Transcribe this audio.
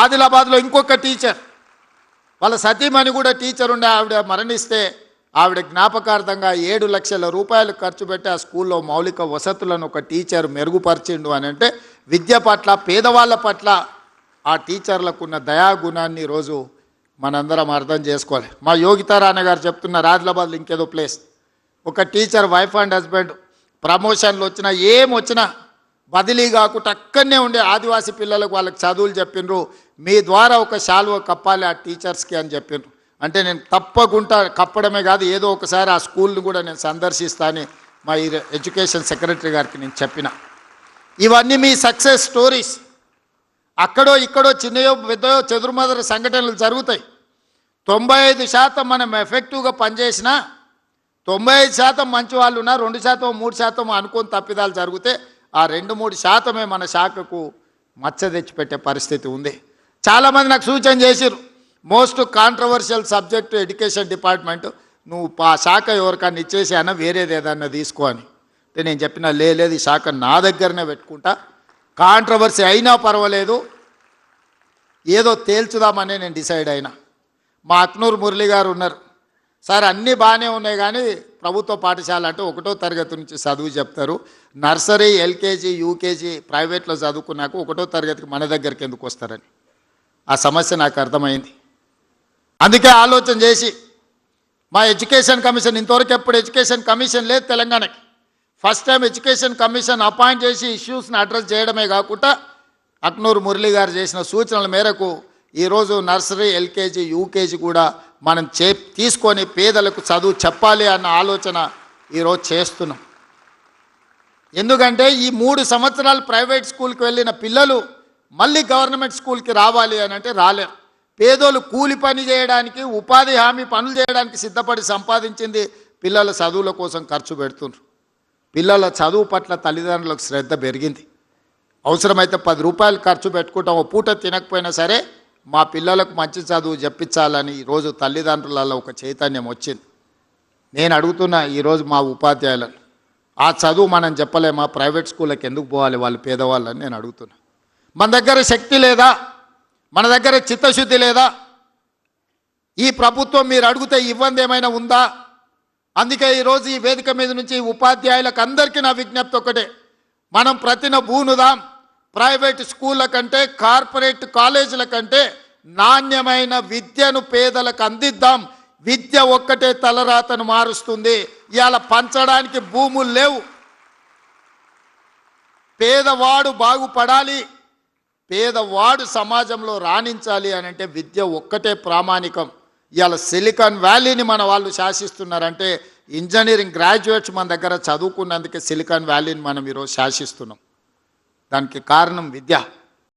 ఆదిలాబాద్లో ఇంకొక టీచర్. వాళ్ళ సతీమణి కూడా టీచర్ ఉండే ఆవిడ మరణిస్తే ఆవిడ జ్ఞాపకార్థంగా ఏడు లక్షల రూపాయలు ఖర్చు పెట్టి ఆ స్కూల్లో మౌలిక వసతులను ఒక టీచర్ మెరుగుపరిచిండు అని అంటే విద్య పట్ల పేదవాళ్ళ పట్ల ఆ టీచర్లకు ఉన్న దయాగుణాన్ని ఈరోజు మనందరం అర్థం చేసుకోవాలి. మా యోగితారాణ గారు చెప్తున్నారు ఆదిలాబాద్లో ఇంకేదో ప్లేస్. ఒక టీచర్ వైఫ్ అండ్ హస్బెండ్ ప్రమోషన్లు వచ్చినా ఏం వచ్చినా బదిలీ కాకుండా అక్కడనే ఉండే ఆదివాసీ పిల్లలకు వాళ్ళకి చదువులు చెప్పిండ్రు మీ ద్వారా ఒక శాలువ కప్పాలి ఆ టీచర్స్కి అని చెప్పిండ్రు అంటే నేను తప్పకుండా కప్పడమే కాదు ఏదో ఒకసారి ఆ స్కూల్ని కూడా నేను సందర్శిస్తానని మా ఈ ఎడ్యుకేషన్ సెక్రటరీ గారికి నేను చెప్పిన. ఇవన్నీ మీ సక్సెస్ స్టోరీస్. అక్కడో ఇక్కడో చిన్నయో పెద్దయో చెదురుమదర సంఘటనలు జరుగుతాయి. తొంభై ఐదు శాతం మనం ఎఫెక్టివ్గా పనిచేసినా తొంభై ఐదు శాతం మంచి వాళ్ళు ఉన్నా రెండు శాతం మూడు శాతం అనుకుని తప్పిదాలు జరిగితే ఆ రెండు మూడు శాతమే మన శాఖకు మచ్చ తెచ్చిపెట్టే పరిస్థితి ఉంది. చాలామంది నాకు సూచన చేసిరు most controversial subject education department నువ్వు ఆ శాఖ ఎవరికన్నా ఇచ్చేసానా? వేరేది ఏదన్నా తీసుకో అని. అంటే నేను చెప్పిన లేదు ఈ శాఖ నా దగ్గరనే పెట్టుకుంటా. కాంట్రవర్సీ అయినా పర్వాలేదు. ఏదో తేల్చుదామని నేను డిసైడ్ అయినా. మా అక్నూరు మురళి గారు ఉన్నారు. సార్ అన్నీ బాగానే ఉన్నాయి కానీ ప్రభుత్వ పాఠశాల అంటే ఒకటో తరగతి నుంచి చదువు చెప్తారు. నర్సరీ ఎల్కేజీ యూకేజీ ప్రైవేట్లో చదువుకున్నాక ఒకటో తరగతికి మన దగ్గరికి ఎందుకు వస్తారని. ఆ సమస్య నాకు అర్థమైంది. అందుకే ఆలోచన చేసి మా ఎడ్యుకేషన్ కమిషన్ ఇంతవరకు ఎప్పుడు ఎడ్యుకేషన్ కమిషన్ లేదు తెలంగాణకి. First time education commission appoint చేసి ఇష్యూస్ని అడ్రస్ చేయడమే కాకుండా అక్నూరు మురళి గారు చేసిన సూచనల మేరకు ఈరోజు నర్సరీ ఎల్కేజీ యూకేజీ కూడా మనం చే తీసుకొని పేదలకు చదువు చెప్పాలి అన్న ఆలోచన ఈరోజు చేస్తున్నాం. ఎందుకంటే ఈ మూడు సంవత్సరాలు ప్రైవేట్ స్కూల్కి వెళ్ళిన పిల్లలు మళ్ళీ గవర్నమెంట్ స్కూల్కి రావాలి అని అంటే రాలేరు పేదోళ్ళు కూలి పని చేయడానికి ఉపాధి హామీ పనులు చేయడానికి సిద్ధపడి సంపాదించింది పిల్లల చదువుల కోసం ఖర్చు పెడుతుండ్రు. పిల్లల చదువు పట్ల తల్లిదండ్రులకు శ్రద్ధ పెరిగింది. అవసరమైతే పది రూపాయలు ఖర్చు పెట్టుకుంటాం ఓ పూట తినకపోయినా సరే మా పిల్లలకు మంచి చదువు చెప్పించాలని ఈరోజు తల్లిదండ్రులలో ఒక చైతన్యం వచ్చింది. నేను అడుగుతున్నా ఈరోజు మా ఉపాధ్యాయులను ఆ చదువు మనం చెప్పలేమా? ప్రైవేట్ స్కూళ్ళకి ఎందుకు పోవాలి వాళ్ళు పేదవాళ్ళని నేను అడుగుతున్నా. మన దగ్గర శక్తి లేదా? మన దగ్గర చిత్తశుద్ధి లేదా? ఈ ప్రభుత్వం మీరు అడిగితే ఇబ్బంది ఏమైనా ఉందా? అందుకే ఈరోజు ఈ వేదిక మీద నుంచి ఉపాధ్యాయులకు అందరికీ నా విజ్ఞప్తి ఒకటే. మనం ప్రతిన బూనుదాం ప్రైవేట్ స్కూళ్ళ కంటే కార్పొరేట్ కాలేజీల కంటే నాణ్యమైన విద్యను పేదలకు అందిద్దాం. విద్య ఒక్కటే తలరాతను మారుస్తుంది. ఇవాళ పంచడానికి భూములు లేవు. పేదవాడు బాగుపడాలి. పేదవాడు సమాజంలో రాణించాలి అని అంటే విద్య ఒక్కటే ప్రామాణికం. ఇవాళ సిలికాన్ వ్యాలీని మన వాళ్ళు శాసిస్తున్నారంటే ఇంజనీరింగ్ గ్రాడ్యుయేట్స్ మన దగ్గర చదువుకున్నందుకే సిలికాన్ వ్యాలీని మనం ఈరోజు శాసిస్తున్నాం. దానికి కారణం విద్య.